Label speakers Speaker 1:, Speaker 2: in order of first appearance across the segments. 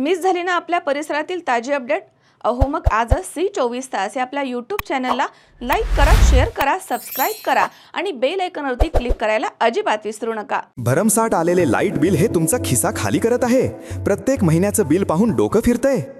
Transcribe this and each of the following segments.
Speaker 1: Miss झाली ना आपल्या परिसरातील ताजी अपडेट? अहो मग आजच सी चोवीस तास या आपल्या यूट्यूब चॅनलला लाईक करा शेअर करा सबस्क्राईब करा आणि बेल आयकॉनवरती क्लिक करायला अजिबात विसरू नका.
Speaker 2: भरमसाठ आलेले लाइट बिल हे तुमचा खिसा खाली करत आहे. प्रत्येक महिन्याचं बिल पाहून डोकं फिरतंय.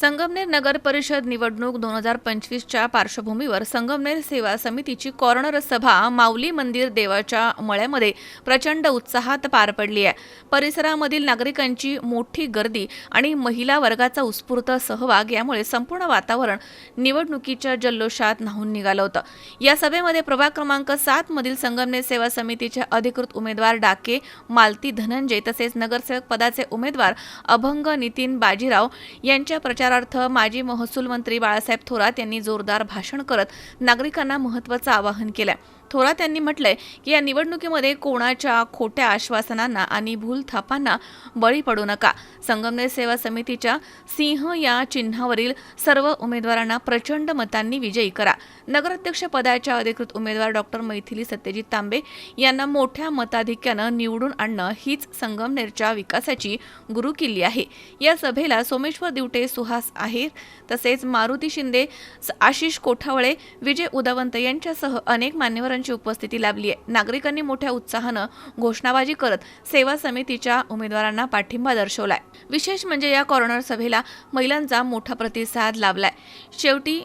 Speaker 1: संगमनेर नगर परिषद निवडणूक दोन हजार पंचवीसच्या पार्श्वभूमीवर संगमनेर सेवा समितीची कॉर्नर सभा माऊली मंदिर देवाच्या मळ्यामध्ये प्रचंड उत्साहात पार पडली आहे. परिसरामधील नागरिकांची मोठी गर्दी आणि महिला वर्गाचा उत्स्फूर्त सहभाग यामुळे संपूर्ण वातावरण निवडणुकीच्या जल्लोषात न्हावून निघालं होतं. या सभेमध्ये प्रभाग क्रमांक सात मधील संगमनेर सेवा समितीचे अधिकृत उमेदवार डाके मालती धनंजय तसेच नगरसेवक पदाचे उमेदवार अभंग नितीन बाजीराव यांच्या प्रचारार्थ माजी महसूल मंत्री बाळासाहेब थोरात यांनी जोरदार भाषण करत नागरिकांना महत्त्वाचं आवाहन केलं थोरात यांनी म्हटलंय की या निवडणुकीमध्ये कोणाच्या खोट्या आश्वासनांना आणि भूलथापांना बळी पडू नका. संगमनेर सेवा समितीच्या सिंह या चिन्हावरील सर्व उमेदवारांना प्रचंड मतांनी विजयी करा. नगराध्यक्ष पदाच्या अधिकृत उमेदवार डॉक्टर मैथिली सत्यजित तांबे यांना मोठ्या मताधिक्यानं निवडून आणणं हीच संगमनेरच्या विकासाची गुरुकिल्ली आहे. या सभेला सोमेश्वर दिवटे सुहास आहेर तसेच मारुती शिंदे स- आशिष कोठावळे विजय उदावंत यांच्यासह अनेक मान्यवरांची उपस्थिती लाभली आहे नागरिकांनी मोठ्या उत्साहानं घोषणाबाजी करत सेवा समितीच्या उमेदवारांना पाठिंबा दर्शवलाय. विशेष म्हणजे या कॉर्नर सभेला महिलांचा मोठा प्रतिसाद लाभलाय. शेवटी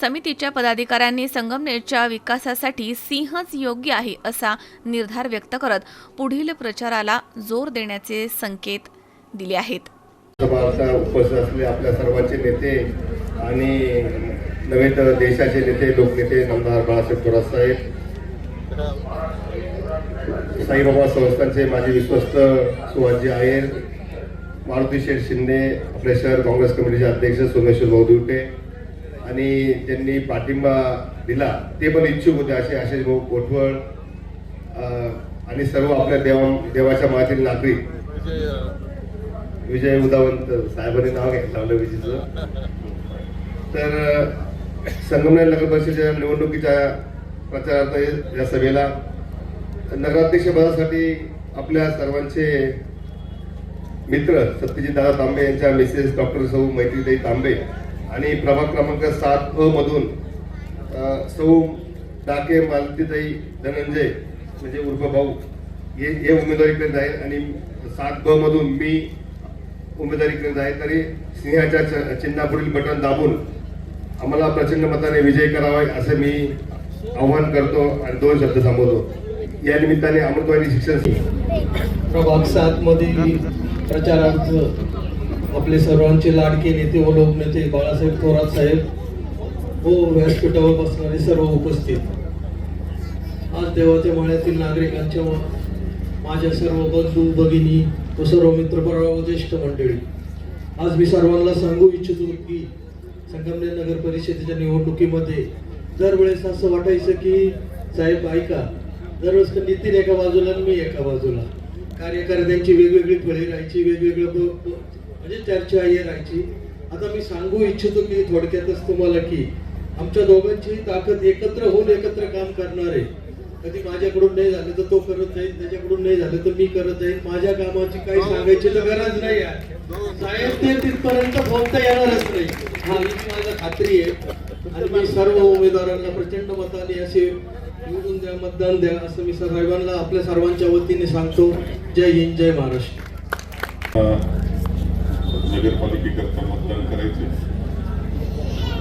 Speaker 1: समितीच्या पदाधिकाऱ्यांनी संगमनेरच्या विकासासाठी सिंहच योग्य आहे असा निर्धार व्यक्त करत पुढील प्रचाराला जोर देण्याचे संकेत दिले आहेत.
Speaker 3: उपस्थित असले आपल्या सर्वांचे नेते आणि नव्हे तर देशाचे नेते लोकनेते आमदार बाळासाहेब थोरात साहेब साईबाबा संस्थांचे माझे विश्वस्त सुहाजी आहेर मारुती शेठ शिंदे आपले शहर काँग्रेस कमिटीचे अध्यक्ष सोमेश्वर भाऊ दिवटे आणि ज्यांनी पाठिंबा दिला. ते पण इच्छुक होते असे आशिष भाऊ कोठवळ आणि सर्व आपल्या देवा देवाच्या मातील नागरिक. विजय उदावंत साहेबांनी नाव घेतलं आपलं विजेचं. तर संगमनेर नगर परिषदेच्या निवडणुकीच्या प्रचारार्थ या सभेला नगराध्यक्ष पदासाठी आपल्या सर्वांचे मित्र सत्यजित दादा तांबे यांच्या मिसेस डॉक्टर सौ मैत्रीताई तांबे आणि प्रभाग क्रमांक सात अ मधून सौ डाके मालतीताई धनंजय म्हणजे उर्फ भाऊ हे हे उमेदवारी करीत आहेत आणि सात ब मधून मी उमेदवारी करीत आहे तरी सिंहाच्या च- चिन्हापुढील बटन दाबून आम्हाला प्रचंड मताने विजय करावा असं मी आव्हान करतो आणि दोन शब्द थांबवतो. या निमित्ताने अमृतवाणी शिक्षण
Speaker 4: प्रभाग सात मध्ये प्रचारार्थ आपले सर्वांचे लाडके नेते व लोकनेते बाळासाहेब थोरात साहेब व व्यासपीठावर बसणारे सर्व उपस्थित. आज देवाच्या माळ्यातील नागरिकांच्या माझ्या सर्व बंधू भगिनी व सर्व मित्रपरा व ज्येष्ठ मंडळी. आज मी सर्वांना सांगू इच्छितो की संगमनेर नगर परिषदेच्या निवडणुकीमध्ये दरवेळेस असं वाटायचं की साहेब ऐका. दरवेळेस नितीन एका बाजूला आणि मी एका बाजूला. कार्यकर्त्यांची वेगवेगळी फळे राहायची वेगवेगळं म्हणजे चर्चा हे राहायची. आता मी सांगू इच्छितो की थोडक्यातच तुम्हाला की आमच्या दोघांची ताकद एकत्र होऊन एकत्र काम करणार आहे. कधी माझ्याकडून नाही झालं तर तो करत जाईल त्याच्याकडून नाही झालं तर मी करत जाईल. माझ्या कामाची काही सांगायची तर गरज नाही आहे. साहेब ते तिथपर्यंत बोलता येणारच नाही. हा माझा खात्री आहे. मी सर्व उमेदवारांना प्रचंड मताने असे निवडून द्या मतदान द्या असं मी सर्वांना आपल्या सर्वांच्या वतीने सांगतो. जय हिंद जय महाराष्ट्र.
Speaker 5: नगरपालिकेकरता मतदान करायचे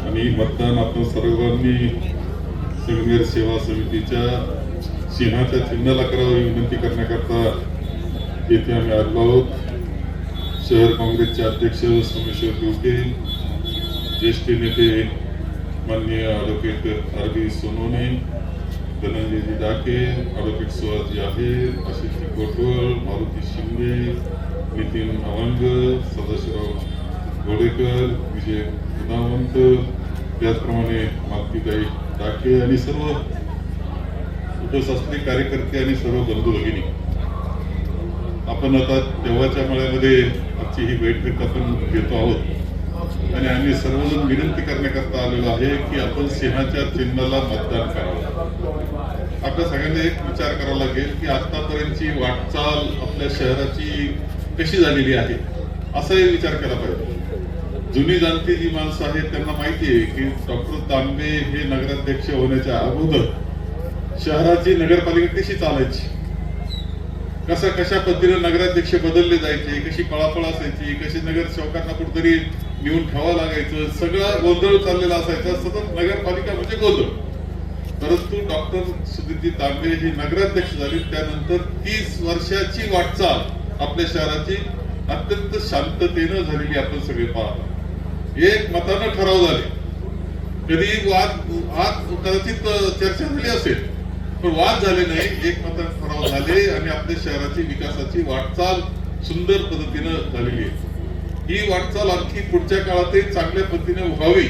Speaker 5: आणि मतदान आपण सर्वांनी संगमेर सेवा समितीच्या
Speaker 6: सिंहाच्या चिन्हाला करावी विनंती करण्याकरता येथे आम्ही आलो आहोत. शहर काँग्रेसचे अध्यक्ष सोमेश्वर दिवके ज्येष्ठ नेते माननीय advocate RB B Sonawane Dhananjayji Dake advocate Suhaji Aher Ashish Kotwal Maruti Shinde Nitin Awang Sadashivrao Godekar Vijay Gunavant त्याचप्रमाणे मालतीताई डाके आणि सर्व उपस्थित कार्यकर्ते आणि सर्व बंधू भगिनी. आपण आता देवाच्या मळ्यामध्ये आजची ही बैठक आपण घेतो आहोत. आणि आम्ही सर्वजण विनंती करण्याकरता आलेलो आहे की आपण सिंहाच्या चिन्हाला मतदान करावं. आपल्या सगळ्यांना एक विचार करावा लागेल की आतापर्यंतची वाटचाल आपल्या शहराची कशी झालेली आहे? असाही विचार केला पाहिजे. जुनी जाणती जी माणसं आहेत त्यांना माहिती आहे की डॉक्टर तांबे हे नगराध्यक्ष होण्याच्या अगोदर शहराची नगरपालिका कशी चालायची? कसं कशा पद्धतीने नगराध्यक्ष बदलले जायचे? कशी पळापळ असायची? कशी नगर नगरसेवकांना कुठेतरी येऊन ठेवा लागायचं. सगळा गोंधळ चाललेला असायचा. सतत नगरपालिका म्हणजे गोंधळ. परंतु डॉक्टर सुधीरजी तांबे ही नगराध्यक्ष झाली. त्यानंतर तीस वर्षाची वाटचाल आपल्या शहराची अत्यंत शांततेनं झालेली आपण सगळे पाहतो. एक मतानं ठराव झाले. कधी वाद आज कदाचित चर्चा झाली असेल पण वाद झाले नाही. एक मतानं ठराव झाले आणि आपल्या शहराची विकासाची वाटचाल सुंदर पद्धतीनं झालेली आहे. ही वाटचाल आणखी पुढच्या काळातही चांगल्या पद्धतीने व्हावी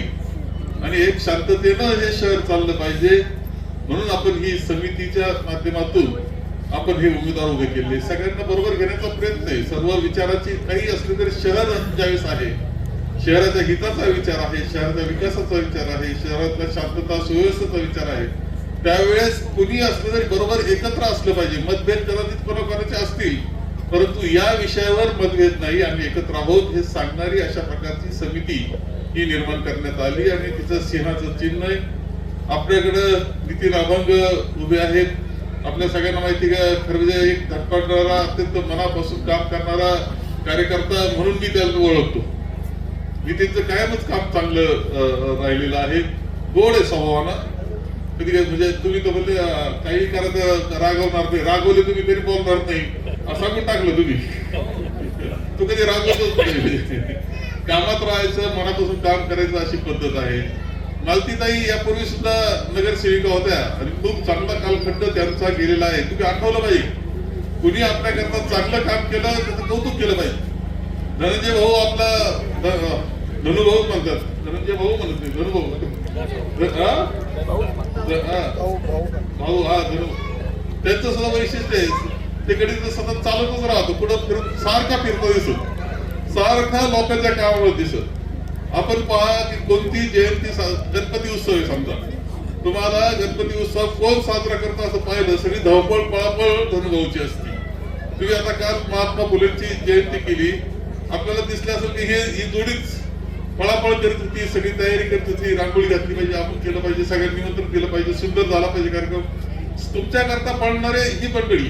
Speaker 6: आणि एक शांततेनं हे शहर चाललं पाहिजे. म्हणून आपण ही समितीच्या माध्यमातून आपण हे उमेदवार उभे केले. सगळ्यांना बरोबर घेण्याचा प्रयत्न आहे. सर्व विचाराची काही असले तरी शहर ज्यावेळेस आहे शहराच्या हिताचा विचार आहे शहराच्या विकासाचा विचार आहे शहरातल्या शांतता सुव्यवस्थेचा विचार आहे त्यावेळेस कुणी असलं तरी बरोबर एकत्र असलं पाहिजे. मतभेद कदाचित कोणाकोणाचे असतील परंतु या विषयावर मतभेद नाही आम्ही एकत्र आहोत. हे सांगणारी अशा प्रकारची समिती ही निर्माण करण्यात आली आणि तिचं सिंहाचं चिन्ह आहे. आपल्याकडं नितीन अभंग उभे आहेत. आपल्या सगळ्यांना माहिती का खरं म्हणजे एक धडपडणारा अत्यंत मनापासून काम करणारा कार्यकर्ता म्हणून मी त्याला ओळखतो. नितीनचं कायमच काम चांगलं राहिलेलं आहे. गोड आहे स्वभावानं. कधी काय म्हणजे तुम्ही तर म्हणले काही करायचं रागवणार नाही. रागवले तुम्ही तरी बोलणार नाही. सांगून टाकलं तुम्ही तू कधी नाही कामात राहायचं मनापासून काम करायचं अशी पद्धत आहे. मालतीताई यापूर्वी सुद्धा नगरसेविका होत्या आणि खूप चांगला कालखंड त्यांचा गेलेला आहे. तुम्ही आठवलं पाहिजे कुणी आपल्याकरता चांगलं काम केलं त्याचं कौतुक केलं पाहिजे धनंजय भाऊ आपला धनुभाऊ म्हणतात. धनंजय भाऊ म्हणत नाही धनुभाऊ. भाऊ हा धनु. त्यांचं सुद्धा वैशिष्ट्य आहे. ते कधी तर सतत चालतच राहतो. कुठं फिरून सारखा फिरतो दिसत. सारखा लोकांच्या कामावर दिसत. आपण पहा की कोणती जयंती गणपती उत्सव आहे समजा. तुम्हाला गणपती उत्सव कोण साजरा करता असं पाहिलं सगळी धावपळ पळापळ धनुभाऊची असते. तुम्ही आता काल महात्मा फुलेंची जयंती केली. आपल्याला दिसलं असेल की हे ही जोडीच पळापळ करत होती सगळी तयारी करत होती रांगोळी घातली पाहिजे आपण केलं पाहिजे सगळ्यांनी निमंत्रण केलं पाहिजे सुंदर झाला पाहिजे कार्यक्रम. तुमच्या करता पळणारे ही मंडळी.